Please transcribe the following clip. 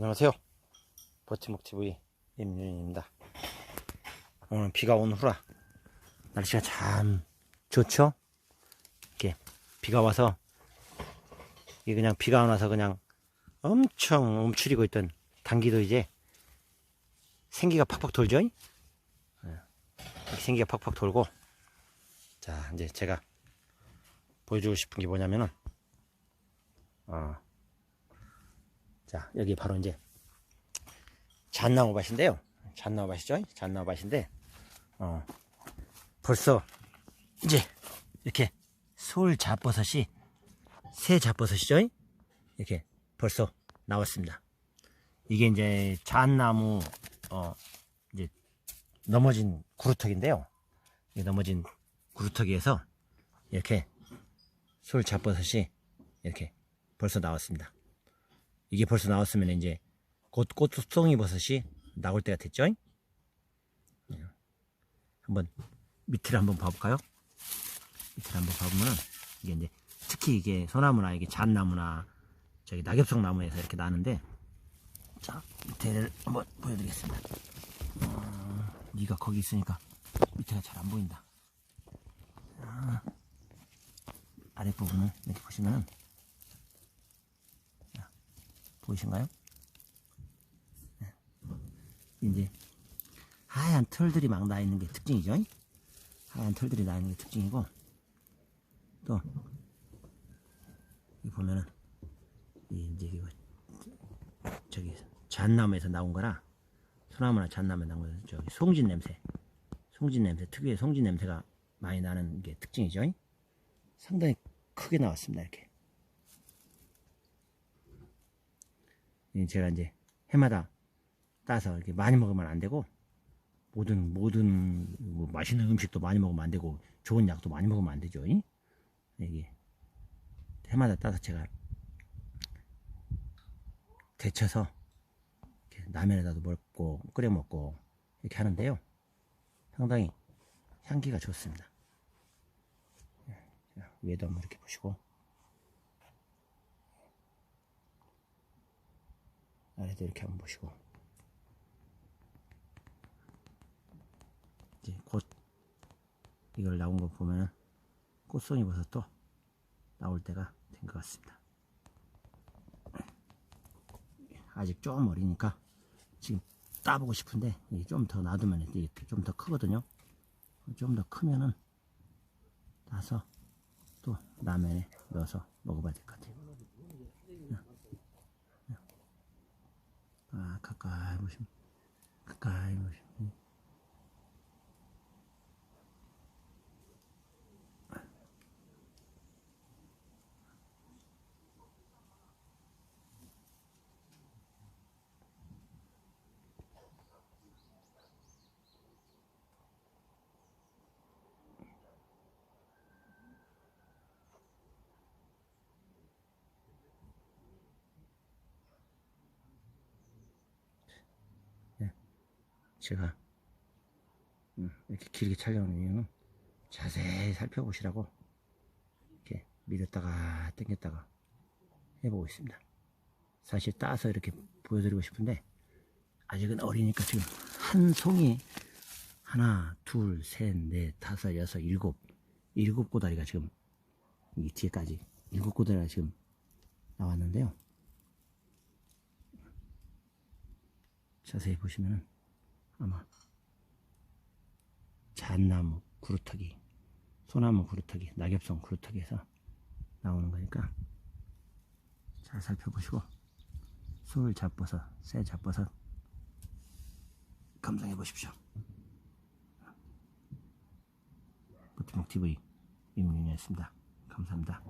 안녕하세요. 버티목TV 임윤입니다. 오늘 비가 온 후라 날씨가 참 좋죠? 이렇게 비가 와서 이게 그냥 비가 안 와서 그냥 엄청 움츠리고 있던 단기도 이제 생기가 팍팍 돌죠? 예. 이렇게 생기가 팍팍 돌고 자 이제 제가 보여주고 싶은 게 뭐냐면은 어, 자, 여기 바로 이제 잣나무 밭인데요. 잣나무 밭이죠? 잣나무 밭인데, 어, 벌써 이제 이렇게 솔 잡버섯이 새 잡버섯이죠? 이렇게 벌써 나왔습니다. 이게 이제 잣나무, 어, 이제 넘어진 구루터기인데요. 이 넘어진 구루터기에서 이렇게 솔 잡버섯이 이렇게 벌써 나왔습니다. 이게 벌써 나왔으면 이제 곧 꽃송이 버섯이 나올 때가 됐죠? 네. 한번 밑을 한번 봐볼까요? 밑을 한번 봐보면 이게 이제 특히 이게 소나무나 이게 잣나무나 저기 낙엽송 나무에서 이렇게 나는데 자 밑에를 한번 보여드리겠습니다. 어, 네가 거기 있으니까 밑에가 잘 안 보인다. 아, 아랫부분을 이렇게 보시면은 보이신가요? 네. 이제 하얀 털들이 막 나 있는 게 특징이죠. 하얀 털들이 나 있는 게 특징이고 또이 보면은 이 이제 이거 저기 잣나무에서 나온 거라 소나무나 잣나무에 나온 거 저기 송진 냄새, 송진 냄새 특유의 송진 냄새가 많이 나는 게 특징이죠. 상당히 크게 나왔습니다. 이렇게. 제가 이제 해마다 따서 이렇게 많이 먹으면 안 되고 모든 모든 뭐 맛있는 음식도 많이 먹으면 안 되고 좋은 약도 많이 먹으면 안 되죠. 이게 해마다 따서 제가 데쳐서 라면에다도 먹고 끓여 먹고 이렇게 하는데요. 상당히 향기가 좋습니다. 위에도 한번 이렇게 보시고 아래도 이렇게 한번 보시고 이제 곧 이걸 나온 거 보면은 꽃송이 버섯도 나올 때가 된 것 같습니다. 아직 좀 어리니까 지금 따보고 싶은데 좀 더 놔두면 이게 좀 더 크거든요. 좀 더 크면은 따서 또 라면에 넣어서 먹어봐야 될 것 같아요. 아, 가까이 보시면, 가까이 보시면. 제가 음, 이렇게 길게 촬영하는 이유는 자세히 살펴보시라고 이렇게 밀었다가 당겼다가 해보고 있습니다. 사실 따서 이렇게 보여드리고 싶은데 아직은 어리니까 지금 한 송이 하나, 둘, 셋, 넷, 다섯, 여섯, 일곱 일곱 꼬다리가 지금 이 뒤에까지 일곱 꼬다리가 지금 나왔는데요. 자세히 보시면은 아마 잣나무 구루터기 소나무 구루터기 낙엽송 구루터기에서 나오는 거니까 잘 살펴보시고 솔 잡버섯 새 잡버섯 감상해 보십시오. 버티목TV 임윤이었습니다. 감사합니다